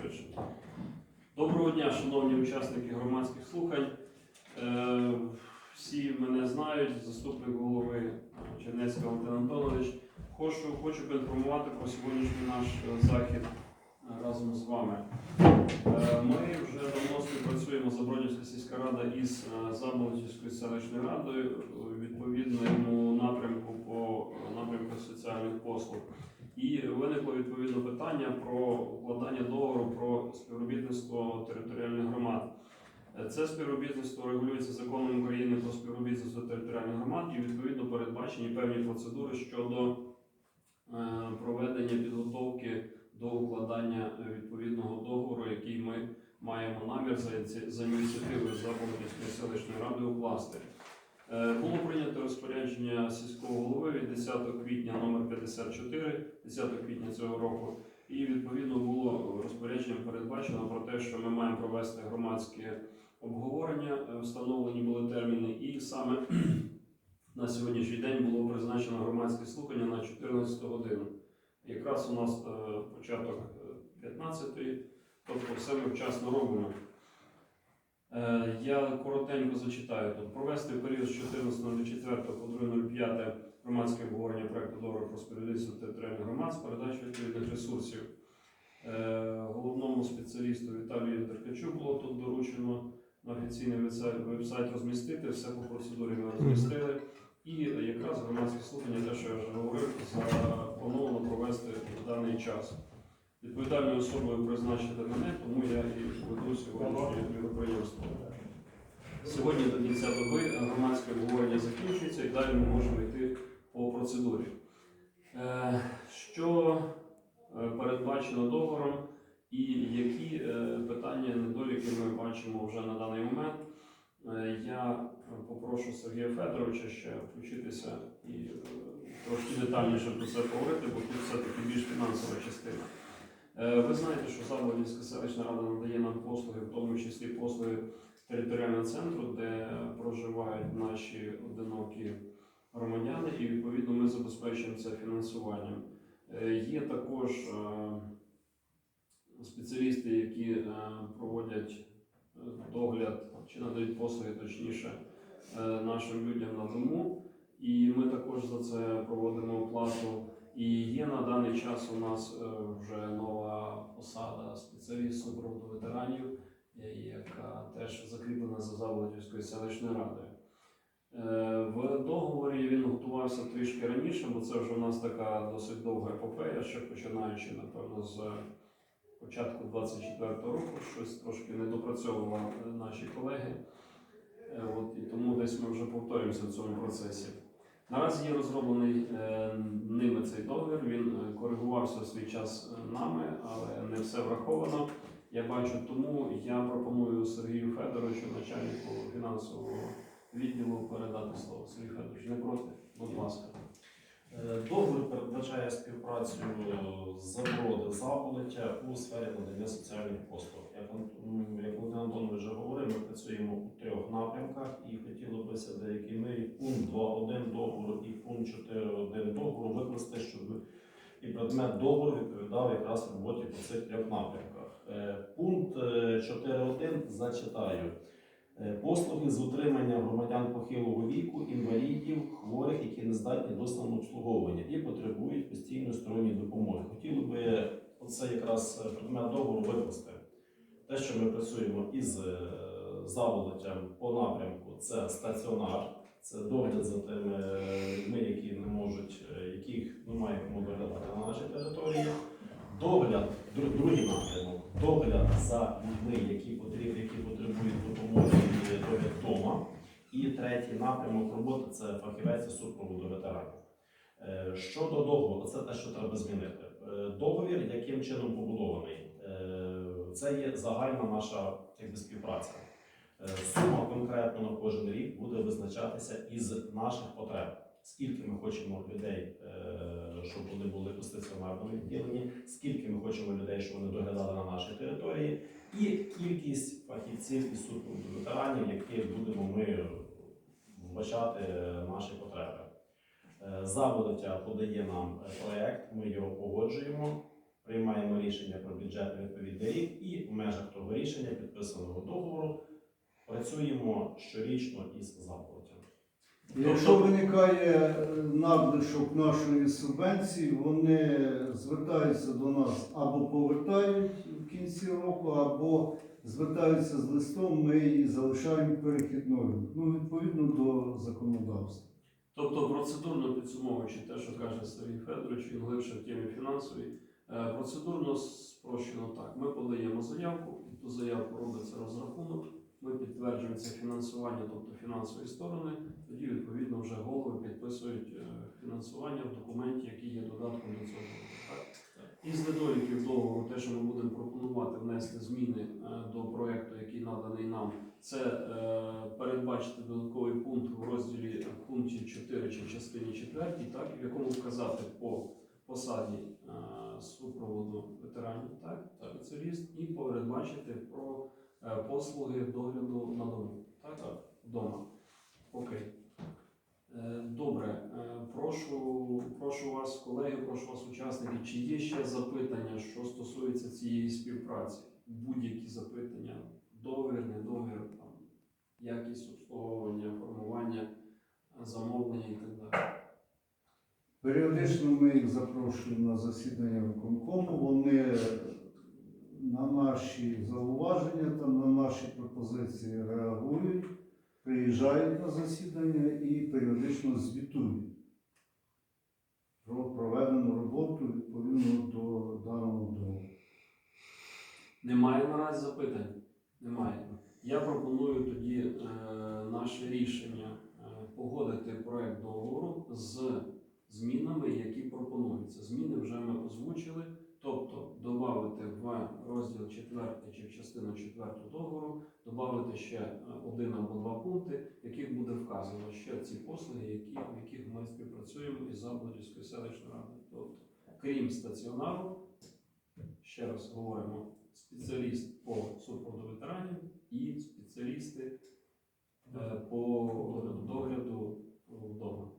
швидше. Доброго дня, шановні учасники громадських слухань. Е, Всі мене знають, заступник голови Чернецький Валентин Антонович. Хочу, хочу поінформувати про сьогоднішній наш е, захід е, разом з вами. Ми вже давно співпрацюємо Забродівська сільська рада із Заболотівською селищною радою відповідному напрямку по напрямку соціальних послуг. І виникло відповідно питання про укладання договору про співробітництво територіальних громад. Це співробітництво регулюється законом України про співробітництво територіальних громад і відповідно передбачені певні процедури щодо е, проведення підготовки до укладання відповідного договору, який ми маємо намір за ініціативою Запорізької селищної ради укласти. Е, Було прийнято розпорядження сільського голови від 10 квітня номер 54 10 квітня цього року. І відповідно було розпорядженням передбачено про те, що ми маємо провести громадське обговорення, е, встановлені були терміни, і саме на сьогоднішній день було призначено громадське слухання на 14 годину. Якраз у нас е, початок е, 15-ї, тобто все ми вчасно робимо. Е, Я коротенько зачитаю тут. Провести в період з 14.04 по 2.05 громадське обговорення проекту договору про співробітництво територіальних громад з передачі відповідних ресурсів. Е, Головному спеціалісту Віталію Деркачу було тут доручено на офіційний вебсайт- розмістити, все по процедурі ми розмістили. І якраз громадське слухання, те, що я вже говорив, заплановано провести в даний час. Відповідальною особою призначити мене, тому я і веду сьогоднішнє мероприємство. Сьогодні до кінця доби громадське обговорення закінчується і далі ми можемо йти по процедурі. Е, Що е, передбачено договором і які е, питання, недоліки ми бачимо вже на даний момент. Я попрошу Сергія Федоровича ще включитися і трошки детальніше про це поговорити, бо тут все-таки більш фінансова частина. Е, Ви знаєте, що Заболівська селищна рада надає нам послуги, в тому числі послуги територіального центру, де проживають наші одинокі громадяни, і відповідно ми забезпечуємо це фінансуванням. Е, Є також е, спеціалісти, які проводять догляд чи надають послуги точніше нашим людям на дому. І ми також за це проводимо оплату. І є на даний час у нас е, вже нова посада спеціаліст супроводу ветеранів, е, яка теж закріплена за Заволодівською селищною радою. Е, В договорі він готувався трішки раніше, бо це вже у нас така досить довга епопея, ще починаючи, напевно, з початку 24-го року, щось трошки не допрацьовували наші колеги. От, і тому десь ми вже повторюємося в цьому процесі. Наразі є розроблений цей договір. Він е, коригувався в свій час е, нами, але не все враховано. Я бачу, тому я пропоную Сергію Федоровичу, начальнику фінансового відділу, передати слово. Сергій Федорович, не проти? Будь ласка. Е, Договір передбачає співпрацю з заброди заболоття у сфері надання соціальних послуг. Як, Володимир Антонович вже говорив, ми працюємо у трьох напрямках і хотілося б в деякій мірі пункт 2.1 договору і пункт 4.1 викласти, щоб і предмет договору відповідав якраз роботі по цих трьох напрямках. Е, Пункт е, 4.1 зачитаю. Е, Послуги з утримання громадян похилого віку, інвалідів, хворих, які не здатні до самообслуговування і потребують постійної сторонньої допомоги. Хотіли би оце якраз предмет договору викласти. Те, що ми працюємо із е, заволоттям по напрямку, це стаціонар, це догляд за тими людьми, які не можуть, е, яких немає кому доглядати на нашій території. Догляд, дру- другий напрямок, догляд за людьми, які потрібні, які потребують допомоги і догляд вдома. І третій напрямок роботи це фахівець із супроводу ветеранів. Е, Щодо договору, це те, що треба змінити. Е, Договір, яким чином побудований, Е, це є загальна наша співпраця. Сума конкретно на кожен рік буде визначатися із наших потреб. Скільки ми хочемо людей, щоб вони були у стаціонарному відділенні, скільки ми хочемо людей, щоб вони доглядали на нашій території, і кількість фахівців і супроводу ветеранів, яких будемо ми вбачати е, наші потреби. Е, подає нам проект, ми його погоджуємо, приймаємо рішення про бюджетну відповідну рік, і в межах того рішення підписаного договору працюємо щорічно із заплатами. Якщо виникає е, надлишок нашої субвенції, вони звертаються до нас або повертають в кінці року, або звертаються з листом, ми її залишаємо перехідною. Ну, відповідно до законодавства. Тобто, процедурно підсумовуючи те, що каже Сергій Федорович, він глибше в темі фінансовій. е, Процедурно спрощено так. Ми подаємо заявку, під ту заявку робиться розрахунок, ми підтверджуємо це фінансування, тобто фінансові сторони. Тоді, відповідно, вже голови підписують е, фінансування в документі, який є додатком до цього. Так? Із недоліків договору, те, що ми будемо пропонувати внести зміни е, до проекту, який наданий нам, це е, передбачити додатковий пункт в розділі е, пункті 4 чи частині 4, так, в якому вказати по посаді супроводу ветеранів, так, спеціаліст, і передбачити про послуги догляду на дому, так, вдома. Окей. Е, Добре, Е, прошу, прошу вас, колеги, прошу вас, учасники, чи є ще запитання, що стосується цієї співпраці? Будь-які запитання, договір, не договір, там, якість обслуговування, формування, замовлення і так далі. Періодично ми їх запрошуємо на засідання виконкому. Вони на наші зауваження та на наші пропозиції реагують, приїжджають на засідання і періодично звітують про проведену роботу відповідно до даного договору. Немає наразі запитань? Немає. Я пропоную тоді е, наше рішення е, погодити проект договору з змінами, які пропонуються. Зміни вже ми озвучили, тобто додати в розділ 4 чи в частину 4 договору, додати ще е, один або два пункти, в яких буде вказано ще ці послуги, які, в яких ми співпрацюємо із Заболодівською селищною радою. Тобто, крім стаціонару, ще раз говоримо, спеціаліст по супроводу ветеранів і спеціалісти е, по догляду вдома.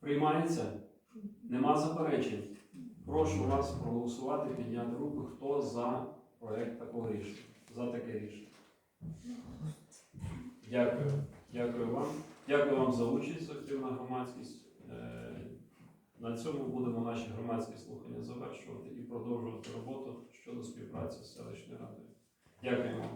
Приймається? Нема заперечень. Прошу вас проголосувати, підняти руку, хто за проект такого рішення, за таке рішення. Дякую. Дякую вам. Дякую вам за участь, активна громадськість. Е, На цьому будемо наші громадські слухання завершувати і продовжувати роботу щодо співпраці з селищною радою. Дякую вам.